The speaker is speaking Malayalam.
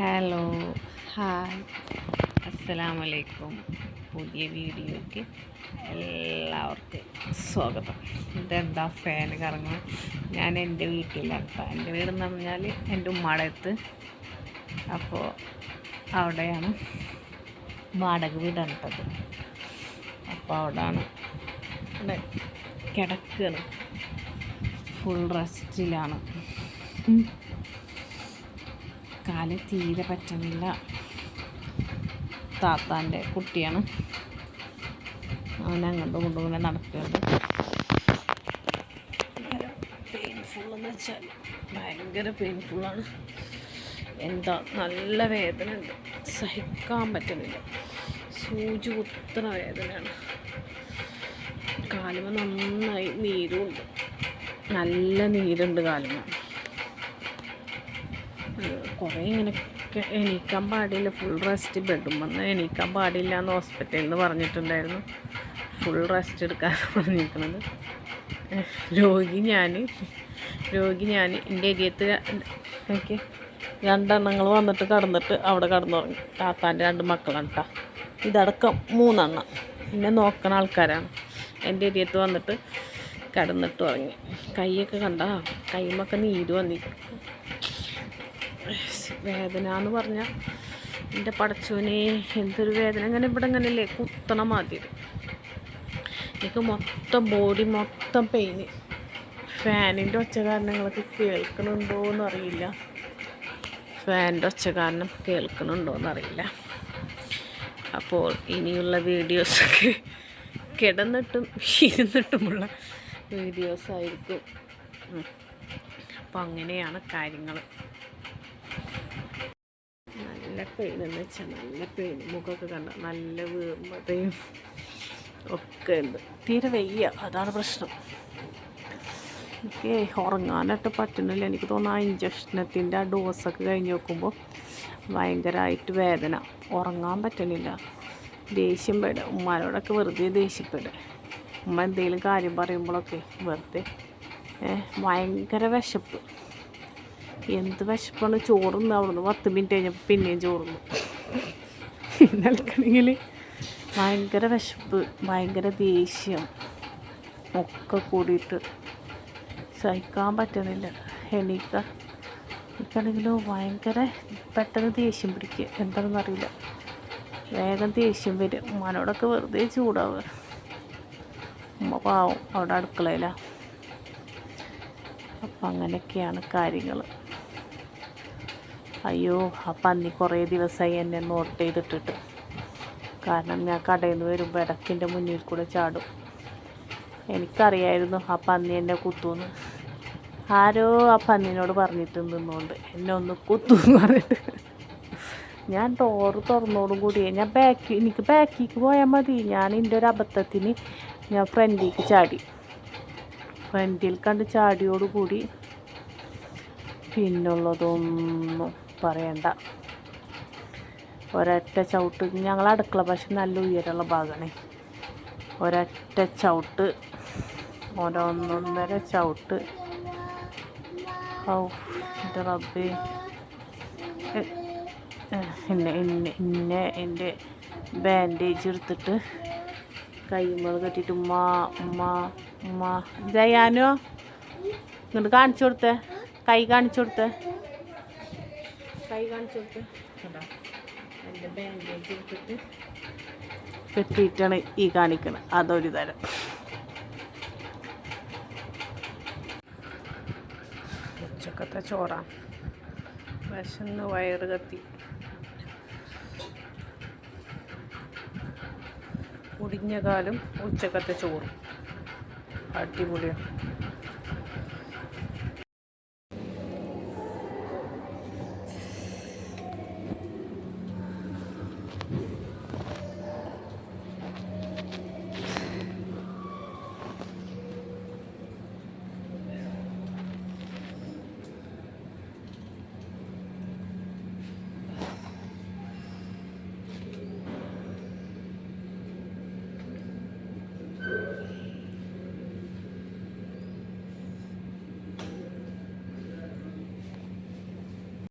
ഹലോ ഹായ് അസ്സലാമലൈക്കും. പുതിയ വീഡിയോയ്ക്ക് എല്ലാവർക്കും സ്വാഗതം. ഇതെന്താ ഫാൻ കറങ്ങുന്നത്? ഞാൻ എന്റെ വീട്ടിലാണ്. എന്റെ വീടെന്ന് പറഞ്ഞാൽ എന്റെ ഉമ്മടത്ത് അപ്പോൾ അവിടെയാണ്. വാടക വീടാണ് കേട്ടത് അപ്പോൾ അവിടെയാണ് കിടക്കുകയാണ് ഫുൾ റെസ്റ്റിലാണ്. കാൽ തീരെ പറ്റണില്ല താത്താന്റെ കുട്ടിയാണ്. അവൻ അങ്ങോട്ടും ഇങ്ങോട്ടും ഇങ്ങനെ പെയിൻഫുൾ എന്ന് വെച്ചാൽ ഭയങ്കര പെയിൻഫുള്ളാണ് എന്താ നല്ല വേദന ഉണ്ട്. സഹിക്കാൻ പറ്റുന്നില്ല. സൂചി കുത്തണ വേദനയാണ്. കാലുമ നന്നായി നീരുമുണ്ട് നല്ല നീരുണ്ട് കാലുമ കുറേ ഇങ്ങനെ എണീക്കാൻ പാടില്ല. ഫുൾ റെസ്റ്റ് ബെഡും വന്ന് എണീക്കാൻ പാടില്ല എന്ന് ഹോസ്പിറ്റലിൽ നിന്ന് പറഞ്ഞിട്ടുണ്ടായിരുന്നു. ഫുൾ റെസ്റ്റ് എടുക്കാൻ പറഞ്ഞിരിക്കുന്നത് രോഗി ഞാൻ രോഗി ഞാൻ എന്റെ ഏരിയത്ത് എനിക്ക് രണ്ടെണ്ണങ്ങൾ വന്നിട്ട് കടന്നിട്ട് അവിടെ കടന്നുറങ്ങി. താത്താന്റെ രണ്ട് മക്കളാണ് കേട്ടോ ഇതടക്കം മൂന്നെണ്ണം. എന്നെ നോക്കുന്ന ആൾക്കാരാണ്. എന്റെ ഏരിയത്ത് വന്നിട്ട് കടന്നിട്ട് ഉറങ്ങി. കൈയൊക്കെ കണ്ട കൈമൊക്കെ നീര് വന്നിട്ട് വേദന എന്ന് പറഞ്ഞാൽ എന്റെ പടച്ചോനെ എന്തൊരു വേദന. അങ്ങനെ ഇവിടെ ഇങ്ങനെയല്ലേ കുത്തണ മതി എനിക്ക് മൊത്തം ബോഡി മൊത്തം പെയിന് ഫാനിന്റെ ഒച്ച കാരണം നിങ്ങൾക്ക് കേൾക്കണുണ്ടോ എന്നറിയില്ല ഫാനിന്റെ ഒച്ച കാരണം കേൾക്കണുണ്ടോ എന്നറിയില്ല അപ്പോൾ ഇനിയുള്ള വീഡിയോസൊക്കെ കിടന്നിട്ടും ഇരുന്നിട്ടുമുള്ള വീഡിയോസായിരിക്കും. അപ്പോൾ അങ്ങനെയാണ് കാര്യങ്ങൾ പെയിൻ എന്ന് വെച്ചാൽ നല്ല പെയിൻ. മുഖമൊക്കെ കണ്ട നല്ല വീമ്പതയും ഒക്കെ ഉണ്ട്. തീരെ വെയ്യ. അതാണ് പ്രശ്നം. എനിക്ക് ഉറങ്ങാനായിട്ട് പറ്റുന്നില്ല. എനിക്ക് തോന്നുന്നു ആ ഇഞ്ചക്ഷനത്തിന്റെ ആ ഡോസൊക്കെ കഴിഞ്ഞ് നോക്കുമ്പോൾ ഭയങ്കരമായിട്ട് വേദന. ഉറങ്ങാൻ പറ്റുന്നില്ല. ദേഷ്യം പെടുക ഉമ്മാനോടൊക്കെ വെറുതെ ദേഷ്യപ്പെടുക ഉമ്മ എന്തെങ്കിലും കാര്യം പറയുമ്പോഴൊക്കെ വെറുതെ ഭയങ്കര വിശപ്പ്. എന്ത് വിശപ്പാണ്? ചോറുന്ന് അവിടുന്ന് പത്ത് മിനിറ്റ് കഴിഞ്ഞപ്പോൾ പിന്നെയും ചോറുന്നു. നിൽക്കണമെങ്കിൽ ഭയങ്കര വിശപ്പ് ഭയങ്കര ദേഷ്യം. ഒക്കെ കൂടിയിട്ട് സഹിക്കാൻ പറ്റണില്ല. എണീക്ക. എനിക്കാണെങ്കിലോ ഭയങ്കര പെട്ടെന്ന് ദേഷ്യം പിടിക്കുക എന്താണെന്നറിയില്ല വേഗം ദേഷ്യം വരും. ഉമ്മാനോടൊക്കെ വെറുതെ ചൂടാവുക. ഉമ്മ പാവം. അവിടെ അടുക്കളയിലാണ് അപ്പം അങ്ങനെയൊക്കെയാണ് കാര്യങ്ങൾ അയ്യോ ആ പന്നി കുറേ ദിവസമായി എന്നെ നോട്ട് ചെയ്തിട്ടിട്ട്. കാരണം ഞാൻ കടയിൽ നിന്ന് വരുമ്പോൾ ഇടയ്ക്കിന്റെ മുന്നിൽ കൂടെ ചാടും. എനിക്കറിയായിരുന്നു ആ പന്നി എന്നെ കുത്തുമെന്ന് ആരോ ആ പന്നിനോട് പറഞ്ഞിട്ട് നിന്നുകൊണ്ട് എന്നെ ഒന്ന് കുത്തുമെന്ന് പറഞ്ഞിട്ട്. ഞാൻ ഡോറ് തുറന്നോടും കൂടി ഞാൻ ബാക്കി എനിക്ക് ബാക്കിക്ക് പോയാൽ മതി. ഞാൻ എന്റെ ഒരു അബദ്ധത്തിന് ഞാൻ ഫ്രണ്ടിലേക്ക് ചാടി. ഫ്രണ്ടിൽ കണ്ട് ചാടിയോടുകൂടി പിന്നുള്ളതൊന്നും പറയണ്ട. ഒരൊറ്റ ചവിട്ട് ഞങ്ങൾ അടുക്കള പക്ഷെ നല്ല ഉയരമുള്ള ഭാഗമാണ് ഒരൊറ്റ ചവിട്ട് ഒരൊന്നൊന്നര ചവിട്ട്. ഔ എന്റെ റബ്ബേ. എന്നെ എന്നെ എന്നെ എന്റെ ബാൻഡേജ് എടുത്തിട്ട് കൈമൾ കെട്ടിയിട്ട് ഉമ്മ ഉമ്മ. ഉമ്മ. ജയാനോ ഇങ്ങോട്ട് കാണിച്ചു കൊടുത്തേ. കൈ കാണിച്ചു കൊടുത്തേ. കൈ കാണിച്ചു കൊടുത്തേ. എന്റെ ബാൻഡേജ് എടുത്തിട്ട് കെട്ടിയിട്ടാണ് ഈ കാണിക്കുന്നത് അതൊരു തരം. ഉച്ചക്കത്തെ ചോറാ. വിശന്ന് വയറ് കത്തി. ഒടിഞ്ഞ കാലും ഉച്ചക്കത്തെ ചോറും. আর কি বলি।